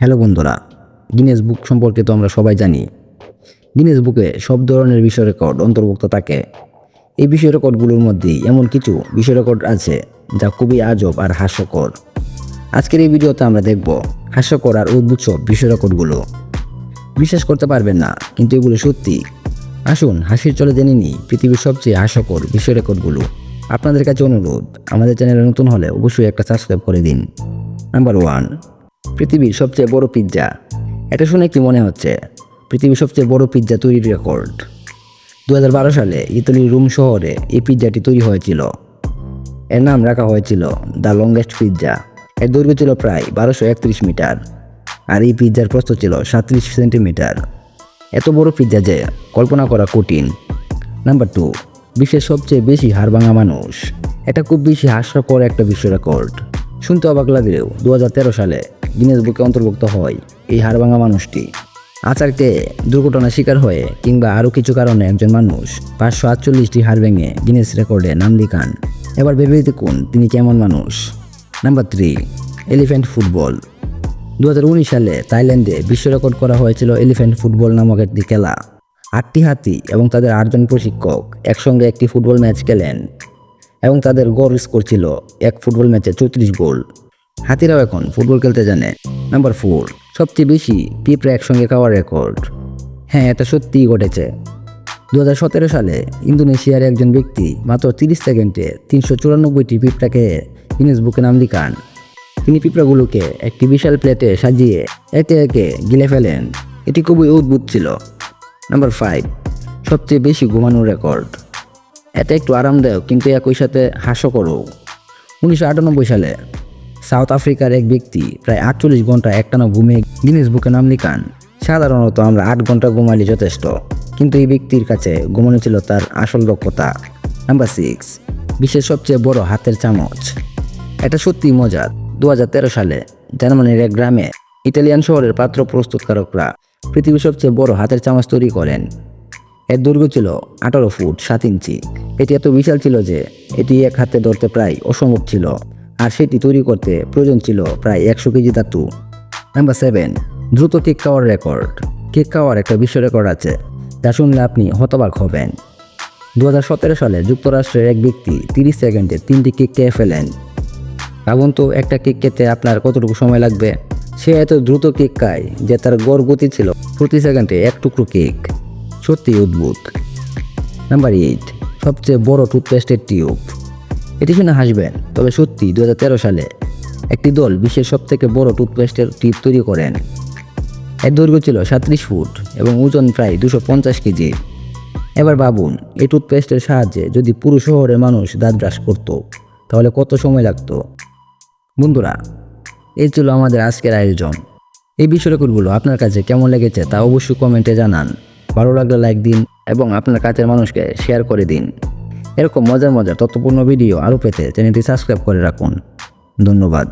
Hello বন্ধুরা Guinness বুক সম্পর্কে তো আমরা সবাই জানি। গিনেস বুকে সব ধরনের বিশ্ব রেকর্ড অন্তর্ভুক্ত থাকে। এই বিশ্ব রেকর্ডগুলোর মধ্যে এমন কিছু বিশ্ব রেকর্ড আছে যা খুবই আজব আর হাস্যকর। আজকের এই ভিডিওতে আমরা দেখব হাস্যকর আর অদ্ভুত সব বিশ্ব রেকর্ডগুলো বিশ্বাস করতে পারবেন না, কিন্তু এগুলো সত্যি। আসুন হাসির চলে জেনে নিই পৃথিবীর সবচেয়ে হাস্যকর বিশ্ব রেকর্ডগুলো আপনাদের কাছে অনুরোধ, আমাদের চ্যানেলে নতুন হলে অবশ্যই একটা সাবস্ক্রাইব করে দিন। নাম্বার ওয়ান পৃথিবীর সবচেয়ে বড় পিৎজা এটা শুনে কি মনে হচ্ছে? পৃথিবীর সবচেয়ে বড় পিৎজা তৈরির রেকর্ড। দু হাজার বারো সালে ইতালির রুম শহরে এই পিৎজাটি তৈরি হয়েছিল। এর নাম রাখা হয়েছিল দ্য লংগেস্ট পিৎজা এর দৈর্ঘ্য ছিল প্রায় বারোশো একত্রিশ মিটার আর এই পিৎজার প্রস্থ ছিল সাতত্রিশ সেন্টিমিটার। এত বড় পিৎজা যে কল্পনা করা কঠিন। নাম্বার টু, বিশ্বের সবচেয়ে বেশি হাড় ভাঙা মানুষ। এটা খুব বেশি হাস্যকর একটা বিশ্ব রেকর্ড। শুনতে অবাক লাগলেও দু হাজার তেরো সালে গিনেস বুকে অন্তর্ভুক্ত হয় এই হাড় ভাঙা মানুষটি। আচারকে দুর্ঘটনার শিকার হয়ে কিংবা আরও কিছু কারণে একজন মানুষ পাঁচশো আটচল্লিশটি হাড় ভেঙে গিনেস রেকর্ডে নাম লিখান। এবার ভেবে দেখুন তিনি কেমন মানুষ। Number three, elephant football. দু হাজার উনিশ সালে থাইল্যান্ডে বিশ্ব রেকর্ড করা হয়েছিল এলিফ্যান্ট ফুটবল নামক একটি খেলা। আটটি হাতি এবং তাদের আটজন প্রশিক্ষক একসঙ্গে একটি ফুটবল ম্যাচ খেলেন এবং তাদের গড় স্কোর ছিল এক ফুটবল ম্যাচে চৌত্রিশ গোল। হাতিরাও এখন ফুটবল খেলতে জানে। নাম্বার ফোর সবচেয়ে বেশি পিঁপড়া একসঙ্গে খাওয়ার রেকর্ড হ্যাঁ এটা সত্যিই ঘটেছে। দু হাজার সতেরো সালে ইন্দোনেশিয়ার একজন ব্যক্তি মাত্র তিরিশ সেকেন্ডে তিনশো চুরানব্বইটি পিঁপড়াকে গিনেস বুকে নাম লিখান। তিনি পিঁপড়াগুলোকে একটি বিশাল প্লেটে সাজিয়ে একে একে গিলে ফেলেন। এটি খুবই অদ্ভুত ছিল। নাম্বার ফাইভ সবচেয়ে বেশি ঘুমানোর রেকর্ড এটা একটু আরামদায়ক, কিন্তু একই সাথে হাস্যকরও। উনিশশো আটানব্বই সালে সাউথ আফ্রিকার এক ব্যক্তি প্রায় আটচল্লিশ ঘণ্টা একটানা ঘুমিয়ে গিনেস বুকে নাম লিখান সাধারণত আমরা আট ঘণ্টা ঘুমালে যথেষ্ট, কিন্তু এই ব্যক্তির কাছে ঘুমানো ছিল তার আসল দক্ষতা। নাম্বার সিক্স, বিশ্বের সবচেয়ে বড় হাতের চামচ। এটা সত্যিই মজার। দু হাজার তেরো সালে জার্মানির এক গ্রামে ইটালিয়ান শহরের পাত্র প্রস্তুতকারকরা পৃথিবীর সবচেয়ে বড় হাতের চামচ তৈরি করেন। এর দৈর্ঘ্য ছিল আঠারো ফুট সাত ইঞ্চি। এটি এত বিশাল ছিল যে এটি এক হাতে ধরতে প্রায় অসম্ভব ছিল। সেটি তৈরি করতে প্রয়োজন ছিল প্রায় একশো কেজি ধাতু। নাম্বার সেভেন দ্রুত কেক খাওয়ার রেকর্ড কেক খাওয়ার একটা বিশ্ব রেকর্ড আছে, যা শুনলে আপনি হতবাক হবেন। দু হাজার সতেরো সালে যুক্তরাষ্ট্রের এক ব্যক্তি তিরিশ সেকেন্ডে তিনটি কেক খেয়ে ফেলেন। ভাবুন তো, একটা কেক খেতে আপনার কতটুকু সময় লাগবে? সে এত দ্রুত কেক খায় যে তার গড় গতি ছিল প্রতি সেকেন্ডে এক টুকরো কেক। সত্যি অদ্ভুত। নাম্বার এইট সবচেয়ে বড় টুথপেস্টের টিউব এটি শুনে হাসবেন, তবে সত্যি দু হাজার তেরো সালে একটি দল বিশ্বের সবথেকে বড় টুথপেস্টের টিউব তৈরি করেন। এর দৈর্ঘ্য ছিল সাঁত্রিশ ফুট এবং ওজন প্রায় দুশো পঞ্চাশ কেজি। এবার ভাবুন, এই টুথপেস্টের সাহায্যে যদি পুরো শহরের মানুষ দাঁত ব্রাশ করতো, তাহলে কত সময় লাগতো? বন্ধুরা, এই ছিল আমাদের আজকের আয়োজন। এই রেকর্ডগুলো আপনার কাছে কেমন লেগেছে তা অবশ্যই কমেন্টে জানান। ভালো লাগলে লাইক দিন এবং আপনার কাছের মানুষকে শেয়ার করে দিন। এরকম মজার মজার তথ্যপূর্ণ ভিডিও আরও পেতে চ্যানেলটি সাবস্ক্রাইব করে রাখুন। ধন্যবাদ।